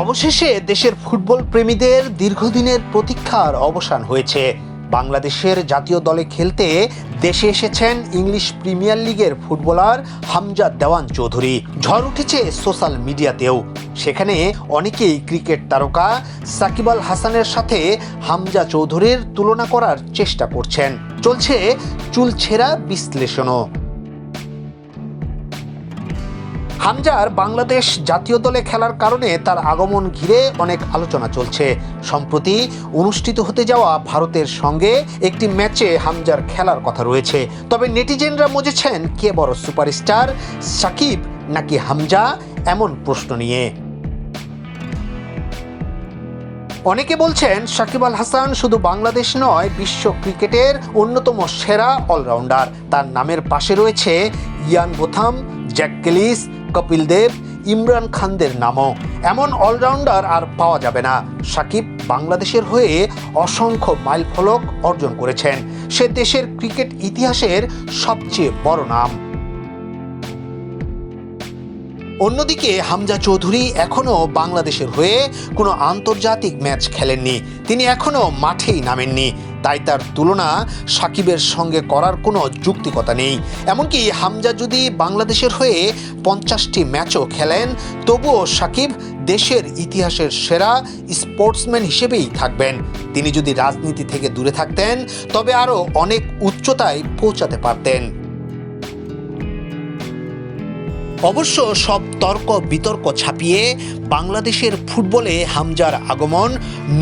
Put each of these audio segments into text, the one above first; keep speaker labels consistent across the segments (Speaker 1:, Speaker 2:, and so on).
Speaker 1: অবশেষে দেশের ফুটবল প্রেমীদের দীর্ঘদিনের প্রতীক্ষার অবসান হয়েছে। বাংলাদেশের জাতীয় দলে খেলতে দেশে এসেছেন ইংলিশ প্রিমিয়ার লিগের ফুটবলার হামজা দেওয়ান চৌধুরী। ঝড় উঠেছে সোশ্যাল মিডিয়াতেও। সেখানে অনেকেই ক্রিকেট তারকা সাকিব আল হাসানের সাথে হামজা চৌধুরীর তুলনা করার চেষ্টা করছেন। চলছে চুলছেরা বিশ্লেষণও। হামজার বাংলাদেশ জাতীয় দলে খেলার কারণে তার আগমন ঘিরে অনেক আলোচনা চলছে। সম্প্রতি অনুষ্ঠিত হতে যাওয়া ভারতের সঙ্গে একটি ম্যাচে হামজার খেলার কথা রয়েছে। তবে নেটিজেনরা মজেছেন কে বড় সুপারস্টার, সাকিব নাকি হামজা, এমন প্রশ্ন নিয়ে। অনেকে বলছেন সাকিব আল হাসান শুধু বাংলাদেশ নয়, বিশ্ব ক্রিকেটের অন্যতম সেরা অলরাউন্ডার। তার নামের পাশে রয়েছে Ian Botham, Jack Kallis Kapil Dev, Imran খানদের নামও। এমন অলরাউন্ডার আর পাওয়া যাবে না। সাকিব বাংলাদেশের হয়ে অসংখ্য মাইল ফলক অর্জন করেছেন। সে দেশের ক্রিকেট ইতিহাসের সবচেয়ে বড় নাম। অন্যদিকে হামজা চৌধুরী এখনও বাংলাদেশের হয়ে কোনো আন্তর্জাতিক ম্যাচ খেলেননি। তিনি এখনও মাঠেই নামেননি। তাই তার তুলনা সাকিবের সঙ্গে করার কোনো যুক্তিকতা নেই। এমনকি হামজা যদি বাংলাদেশের হয়ে পঞ্চাশটি ম্যাচও খেলেন, তবুও সাকিব দেশের ইতিহাসের সেরা স্পোর্টসম্যান হিসেবেই থাকবেন। তিনি যদি রাজনীতি থেকে দূরে থাকতেন, তবে আরও অনেক উচ্চতায় পৌঁছাতে পারতেন। অবশ্য সব তর্ক বিতর্ক ছাপিয়ে বাংলাদেশের ফুটবলে হামজার আগমন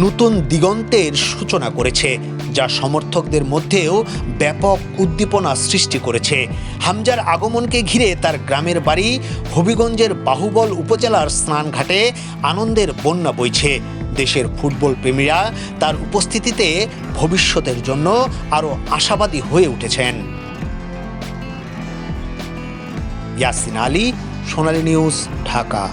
Speaker 1: নতুন দিগন্তের সূচনা করেছে। যা সমর্থকদের মধ্যেও ব্যাপক উদ্দীপনা সৃষ্টি করেছে। হামজার আগমনকে ঘিরে তার গ্রামের বাড়ি, হবিগঞ্জের বাহুবল উপজেলার স্নানঘাটে আনন্দের বন্যা বইছে। দেশের ফুটবল প্রেমীরা তার উপস্থিতিতে ভবিষ্যতের জন্য আরও আশাবাদী হয়ে উঠেছেন। ইয়াসিন আলী, সোনালী নিউজ, ঢাকা।